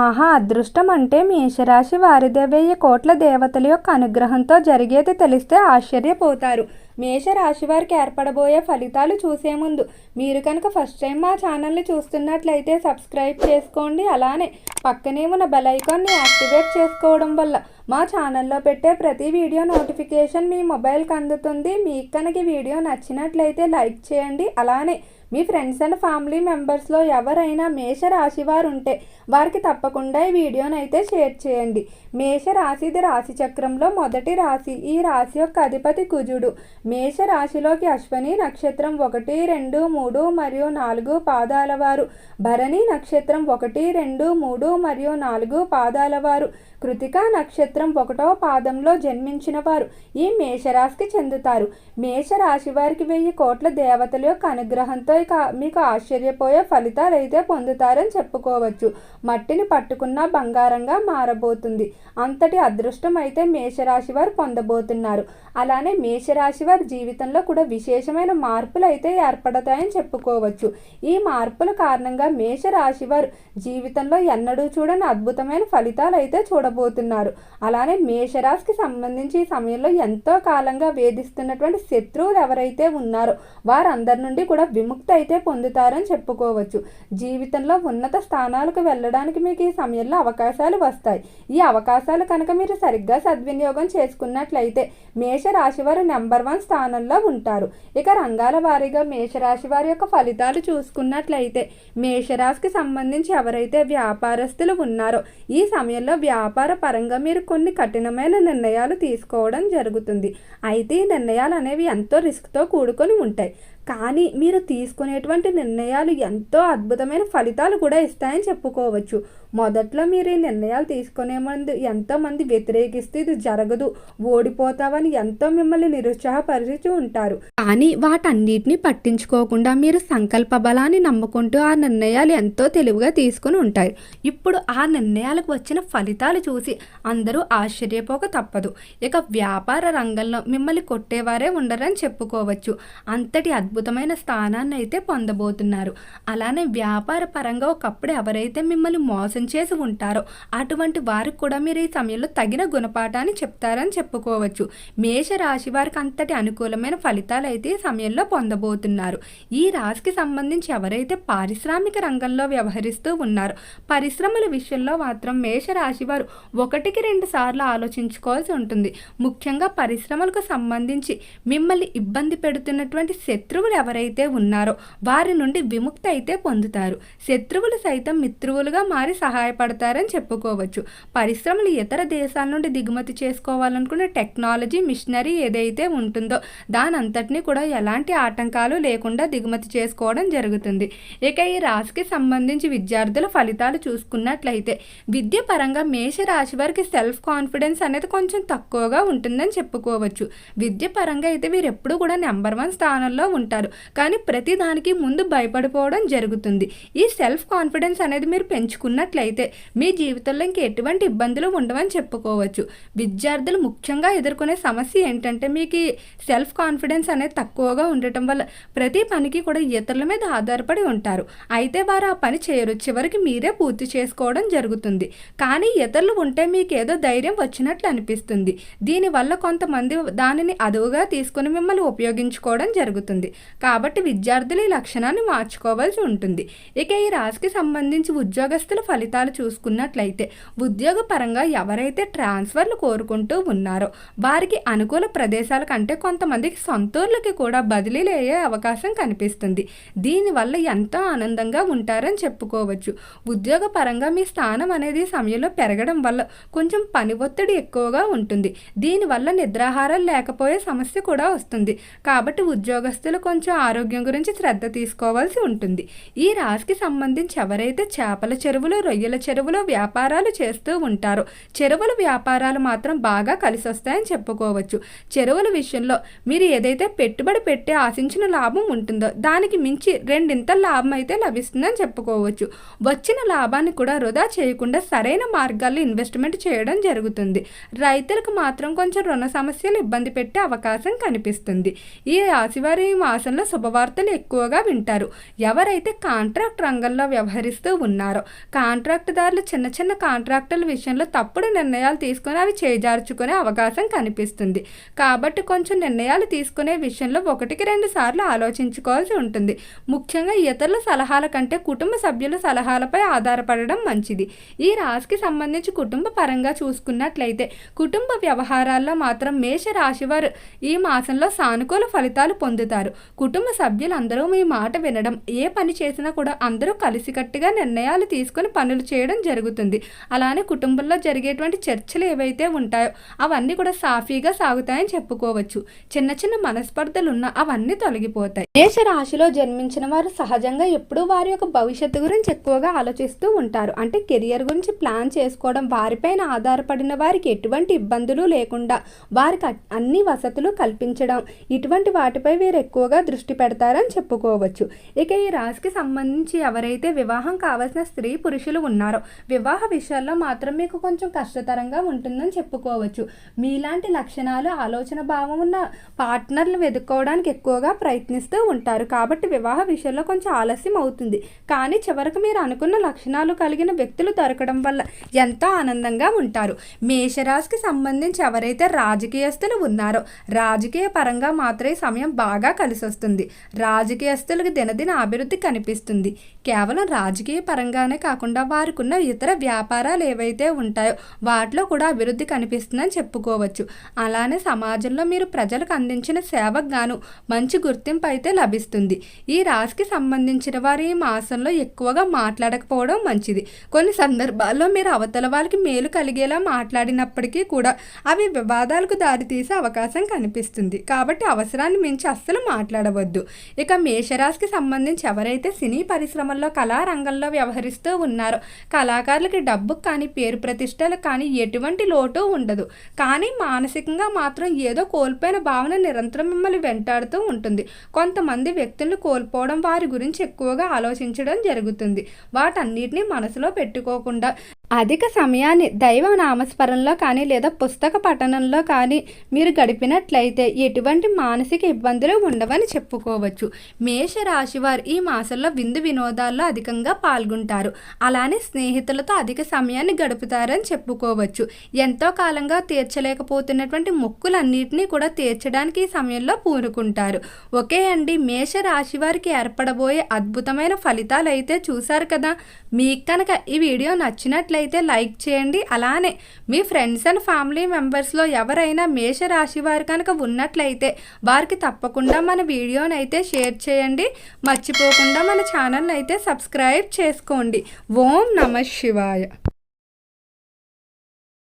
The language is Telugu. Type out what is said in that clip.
ఆహా అదృష్టం అంటే మేషరాశి వారిదే వెయ్యి కోట్ల దేవతల యొక్క అనుగ్రహంతో జరిగేది తెలిస్తే ఆశ్చర్యపోతారు. మేషరాశి వారికి ఏర్పడబోయే ఫలితాలు చూసే ముందు మీరు కనుక ఫస్ట్ టైం మా ఛానల్ని చూస్తున్నట్లయితే సబ్స్క్రైబ్ చేసుకోండి. అలానే పక్కనే ఉన్న బెల్ ఐకాన్ని యాక్టివేట్ చేసుకోవడం వల్ల మా ఛానల్లో పెట్టే ప్రతి వీడియో నోటిఫికేషన్ మీ మొబైల్కి అందుతుంది. మీకు కనుక వీడియో నచ్చినట్లయితే లైక్ చేయండి. అలానే మీ ఫ్రెండ్స్ అండ్ ఫ్యామిలీ మెంబర్స్లో ఎవరైనా మేష రాశి వారు ఉంటే వారికి తప్పకుండా ఈ వీడియోని అయితే షేర్ చేయండి. మేష రాశిది రాశి చక్రంలో మొదటి రాశి. ఈ రాశి యొక్క అధిపతి కుజుడు. మేష రాశిలోకి అశ్వని నక్షత్రం ఒకటి రెండు మూడు మరియు నాలుగు పాదాల వారు. భరణి నక్షత్రం ఒకటి రెండు మూడు మరియు నాలుగు పాదాల వారు. కృతికా నక్షత్రం ఒకటో పాదంలో జన్మించిన వారు. ఈ మేషరాశికి చెందుతారు. మేషరాశి వారికి వెయ్యి కోట్ల దేవతల యొక్క అనుగ్రహంతో ఇక మీకు ఆశ్చర్యపోయే ఫలితాలు అయితే పొందుతారని చెప్పుకోవచ్చు. మట్టిని పట్టుకున్న బంగారంగా మారబోతుంది. అంతటి అదృష్టం అయితే మేషరాశి వారు పొందబోతున్నారు. అలానే మేషరాశి వారి జీవితంలో కూడా విశేషమైన మార్పులు అయితే ఏర్పడతాయని చెప్పుకోవచ్చు. ఈ మార్పుల కారణంగా మేషరాశి వారు జీవితంలో ఎన్నడూ చూడని అద్భుతమైన ఫలితాలు అయితే చూడబోతున్నారు. అలానే మేషరాశికి సంబంధించి ఈ సమయంలో ఎంతో కాలంగా వేధిస్తున్నటువంటి శత్రువులు ఎవరైతే ఉన్నారో వారందరి నుండి కూడా విముక్త అయితే పొందుతారని చెప్పుకోవచ్చు. జీవితంలో ఉన్నత స్థానాలకు వెళ్ళడానికి మీకు ఈ సమయంలో అవకాశాలు వస్తాయి. ఈ అవకాశాలు కనుక మీరు సరిగ్గా సద్వినియోగం చేసుకున్నట్లయితే మేషరాశి వారు నెంబర్ వన్ స్థానంలో ఉంటారు. ఇక రంగాల వారీగా మేషరాశి వారి యొక్క ఫలితాలు చూసుకున్నట్లయితే మేషరాశికి సంబంధించి ఎవరైతే వ్యాపారస్తులు ఉన్నారో ఈ సమయంలో వ్యాపార పరంగా మీరు కొన్ని కఠినమైన నిర్ణయాలు తీసుకోవడం జరుగుతుంది. అయితే ఈ నిర్ణయాలు అనేవి ఎంతో రిస్క్తో కూడుకొని ఉంటాయి. కానీ మీరు తీసుకునేటువంటి నిర్ణయాలు ఎంతో అద్భుతమైన ఫలితాలు కూడా ఇస్తాయని చెప్పుకోవచ్చు. మొదట్లో మీరు ఈ నిర్ణయాలు తీసుకునే ముందు ఎంతోమంది వ్యతిరేకిస్తే ఇది జరగదు ఓడిపోతావని ఎంతో మిమ్మల్ని నిరుత్సాహపరిచి ఉంటారు. కానీ వాటన్నిటిని పట్టించుకోకుండా మీరు సంకల్ప బలాన్ని నమ్ముకుంటూ ఆ నిర్ణయాలు ఎంతో తెలివిగా తీసుకుని ఉంటారు. ఇప్పుడు ఆ నిర్ణయాలకు వచ్చిన ఫలితాలు చూసి అందరూ ఆశ్చర్యపోక తప్పదు. ఇక వ్యాపార రంగంలో మిమ్మల్ని కొట్టేవారే ఉండరని చెప్పుకోవచ్చు. అంతటి అద్భుతమైన స్థానాన్ని అయితే పొందబోతున్నారు. అలానే వ్యాపార పరంగా ఒకప్పుడు ఎవరైతే మిమ్మల్ని మోసం చేసి ఉంటారో అటువంటి వారికి కూడా మీరు ఈ సమయంలో తగిన గుణపాఠాన్ని చెప్తారని చెప్పుకోవచ్చు. మేష రాశి వారికి అంతటి అనుకూలమైన ఫలితాలు అయితే ఈ సమయంలో పొందబోతున్నారు. ఈ రాశికి సంబంధించి ఎవరైతే పారిశ్రామిక రంగంలో వ్యవహరిస్తూ ఉన్నారో పరిశ్రమల విషయంలో మాత్రం మేష రాశి వారు ఒకటికి రెండు సార్లు ఆలోచించుకోవాల్సి ఉంటుంది. ముఖ్యంగా పరిశ్రమలకు సంబంధించి మిమ్మల్ని ఇబ్బంది పెడుతున్నటువంటి శత్రువులు ఎవరైతే ఉన్నారో వారి నుండి విముక్తి అయితే పొందుతారు. శత్రువులు సైతం మిత్రువులుగా మారి సహాయపడతారని చెప్పుకోవచ్చు. పరిశ్రమలు ఇతర దేశాల నుండి దిగుమతి చేసుకోవాలనుకునే టెక్నాలజీ మిషనరీ ఏదైతే ఉంటుందో దాని అంతటినీ కూడా ఎలాంటి ఆటంకాలు లేకుండా దిగుమతి చేసుకోవడం జరుగుతుంది. ఇక ఈ రాశికి సంబంధించి విద్యార్థుల ఫలితాలు చూసుకున్నట్లయితే విద్య పరంగా మేష రాశి వారికి సెల్ఫ్ కాన్ఫిడెన్స్ అనేది కొంచెం తక్కువగా ఉంటుందని చెప్పుకోవచ్చు. విద్య పరంగా అయితే వీరు ఎప్పుడు కూడా నెంబర్ వన్ స్థానంలో ఉంటారు. కానీ ప్రతి దానికి ముందు భయపడిపోవడం జరుగుతుంది. ఈ సెల్ఫ్ కాన్ఫిడెన్స్ అనేది మీరు పెంచుకున్నట్లయితే మీ జీవితంలో ఇంక ఎటువంటి ఇబ్బందులు ఉండవని చెప్పుకోవచ్చు. విద్యార్థులు ముఖ్యంగా ఎదుర్కొనే సమస్య ఏంటంటే మీకు సెల్ఫ్ కాన్ఫిడెన్స్ అనేది తక్కువగా ఉండటం వల్ల ప్రతి పనికి కూడా ఇతరుల మీద ఆధారపడి ఉంటారు. అయితే వారు ఆ పని చేయరు. చివరికి మీరే పూర్తి చేసుకోవడం జరుగుతుంది. కానీ ఇతరులు ఉంటే మీకు ఏదో ధైర్యం వచ్చినట్లు అనిపిస్తుంది. దీనివల్ల కొంతమంది దానిని అదువుగా తీసుకుని మిమ్మల్ని ఉపయోగించుకోవడం జరుగుతుంది. కాబట్టి విద్యార్థులు ఈ లక్షణాన్ని మార్చుకోవాల్సి ఉంటుంది. ఇక ఈ రాశికి సంబంధించి ఉద్యోగస్తుల ఫలితాలు చూసుకున్నట్లయితే ఉద్యోగ పరంగా ఎవరైతే ట్రాన్స్ఫర్లు కోరుకుంటూ ఉన్నారో వారికి అనుకూల ప్రదేశాల కంటే కొంతమందికి సొంతూర్లకి కూడా బదిలీలు అయ్యే అవకాశం కనిపిస్తుంది. దీనివల్ల ఎంతో ఆనందంగా ఉంటారని చెప్పుకోవచ్చు. ఉద్యోగ పరంగా మీ స్థానం అనేది సమయంలో పెరగడం వల్ల కొంచెం పని ఒత్తిడి ఎక్కువగా ఉంటుంది. దీనివల్ల నిద్రాహారాలు లేకపోయే సమస్య కూడా వస్తుంది. కాబట్టి ఉద్యోగస్తులు కొంచెం ఆరోగ్యం గురించి శ్రద్ధ తీసుకోవాల్సి ఉంటుంది. ఈ రాశికి సంబంధించి ఎవరైతే చేపల చెరువులు రొయ్యల చెరువులు వ్యాపారాలు చేస్తూ ఉంటారో చెరువుల వ్యాపారాలు మాత్రం బాగా కలిసి వస్తాయని చెప్పుకోవచ్చు. చెరువుల విషయంలో మీరు ఏదైతే పెట్టుబడి పెట్టి ఆశించిన లాభం ఉంటుందో దానికి మించి రెండింత లాభం అయితే లభిస్తుందని చెప్పుకోవచ్చు. వచ్చిన లాభాన్ని కూడా వృధా చేయకుండా సరైన మార్గాల్లో ఇన్వెస్ట్మెంట్ చేయడం జరుగుతుంది. రైతులకు మాత్రం కొంచెం రుణ సమస్యలు ఇబ్బంది పెట్టే అవకాశం కనిపిస్తుంది. ఈ రాశివారి మాస మాసంలో శుభవార్తలు ఎక్కువగా వింటారు. ఎవరైతే కాంట్రాక్ట్ రంగంలో వ్యవహరిస్తూ ఉన్నారో కాంట్రాక్టుదారులు చిన్న చిన్న కాంట్రాక్టుల విషయంలో తప్పుడు నిర్ణయాలు తీసుకొని అవి చేజార్చుకునే అవకాశం కనిపిస్తుంది. కాబట్టి కొంచెం నిర్ణయాలు తీసుకునే విషయంలో ఒకటికి రెండు సార్లు ఆలోచించుకోవాల్సి ఉంటుంది. ముఖ్యంగా ఇతరుల సలహాల కంటే కుటుంబ సభ్యుల సలహాలపై ఆధారపడడం మంచిది. ఈ రాశికి సంబంధించి కుటుంబ పరంగా చూసుకున్నట్లయితే కుటుంబ వ్యవహారాల్లో మాత్రం మేష రాశివారు ఈ మాసంలో సానుకూల ఫలితాలు పొందుతారు. కుటుంబ సభ్యులందరూ మీ మాట వినడం ఏ పని చేసినా కూడా అందరూ కలిసికట్టుగా నిర్ణయాలు తీసుకొని పనులు చేయడం జరుగుతుంది. అలానే కుటుంబంలో జరిగేటువంటి చర్చలు ఏవైతే ఉంటాయో అవన్నీ కూడా సాఫీగా సాగుతాయని చెప్పుకోవచ్చు. చిన్న చిన్న మనస్పర్ధలు ఉన్నా అవన్నీ తొలగిపోతాయి. మేష రాశిలో జన్మించిన వారు సహజంగా ఎప్పుడూ వారి యొక్క భవిష్యత్తు గురించి ఎక్కువగా ఆలోచిస్తూ ఉంటారు. అంటే కెరియర్ గురించి ప్లాన్ చేసుకోవడం వారిపైన ఆధారపడిన వారికి ఎటువంటి ఇబ్బందులు లేకుండా వారికి అన్ని వసతులు కల్పించడం ఇటువంటి వాటిపై వీరు ఎక్కువగా దృష్టి పెడతారని చెప్పుకోవచ్చు. ఇక ఈ రాశికి సంబంధించి ఎవరైతే వివాహం కావాల్సిన స్త్రీ పురుషులు ఉన్నారో వివాహ విషయాల్లో మాత్రం మీకు కొంచెం కష్టతరంగా ఉంటుందని చెప్పుకోవచ్చు. మీలాంటి లక్షణాలు ఆలోచన భావం ఉన్న పార్ట్నర్లు వెతుక్కోవడానికి ఎక్కువగా ప్రయత్నిస్తూ ఉంటారు. కాబట్టి వివాహ విషయంలో కొంచెం ఆలస్యం అవుతుంది. కానీ చివరకు మీరు అనుకున్న లక్షణాలు కలిగిన వ్యక్తులు దొరకడం వల్ల ఎంతో ఆనందంగా ఉంటారు. మేషరాశికి సంబంధించి ఎవరైతే రాజకీయస్తులు ఉన్నారో రాజకీయ పరంగా మాత్రమే సమయం బాగా కలిసి వస్తుంది రాజకీయస్తులకు దినదిన అభివృద్ధి కనిపిస్తుంది. కేవలం రాజకీయ పరంగానే కాకుండా వారికున్న ఇతర వ్యాపారాలు ఏవైతే ఉంటాయో వాటిలో కూడా అభివృద్ధి కనిపిస్తుందని చెప్పుకోవచ్చు. అలానే సమాజంలో మీరు ప్రజలకు అందించిన సేవకు గాను మంచి గుర్తింపు అయితే లభిస్తుంది. ఈ రాశికి సంబంధించిన వారు ఈ మాసంలో ఎక్కువగా మాట్లాడకపోవడం మంచిది. కొన్ని సందర్భాల్లో మీరు అవతల వాళ్ళకి మేలు కలిగేలా మాట్లాడినప్పటికీ కూడా అవి వివాదాలకు దారితీసే అవకాశం కనిపిస్తుంది. కాబట్టి అవసరాన్ని మించి అస్సలు మాట్లాడవద్దు. ఇక మేషరాశికి సంబంధించి ఎవరైతే సినీ పరిశ్రమల్లో కళారంగంలో వ్యవహరిస్తూ ఉన్నారో కళాకారులకి డబ్బు కానీ పేరు ప్రతిష్టలు కానీ ఎటువంటి లోటు ఉండదు. కానీ మానసికంగా మాత్రం ఏదో కోల్పోయిన భావన నిరంతరం మిమ్మల్ని వెంటాడుతూ ఉంటుంది. కొంతమంది వ్యక్తులను కోల్పోవడం వారి గురించి ఎక్కువగా ఆలోచించడం జరుగుతుంది. వాటన్నిటిని మనసులో పెట్టుకోకుండా అధిక సమయాన్ని దైవ నామస్మరణలో కానీ లేదా పుస్తక పఠనంలో కానీ మీరు గడిపినట్లయితే ఎటువంటి మానసిక ఇబ్బందులు ఉండవని చెప్పుకోవచ్చు. మేష రాశి వారు ఈ మాసంలో విందు వినోదాల్లో అధికంగా పాల్గొంటారు. అలానే స్నేహితులతో అధిక సమయాన్ని గడుపుతారని చెప్పుకోవచ్చు. ఎంతో కాలంగా తీర్చలేకపోతున్నటువంటి మొక్కులన్నింటినీ కూడా తీర్చడానికి ఈ సమయంలో పూనుకుంటారు. ఓకే అండి మేష రాశి వారికి ఏర్పడబోయే అద్భుతమైన ఫలితాలు అయితే చూశారు కదా? మీకు కనుక ఈ వీడియో నచ్చినట్లయితే లైక్ చేయండి. అలానే మీ ఫ్రెండ్స్ అండ్ ఫ్యామిలీ మెంబర్స్లో ఎవరైనా మేష రాశి వారు కనుక ఉన్నట్లయితే వారికి తప్పకుండా మన వీడియోని అయితే షేర్ చేయండి. మర్చిపోకుండా మన ఛానల్ అయితే సబ్స్క్రైబ్ చేసుకోండి. ఓం నమ శివాయ.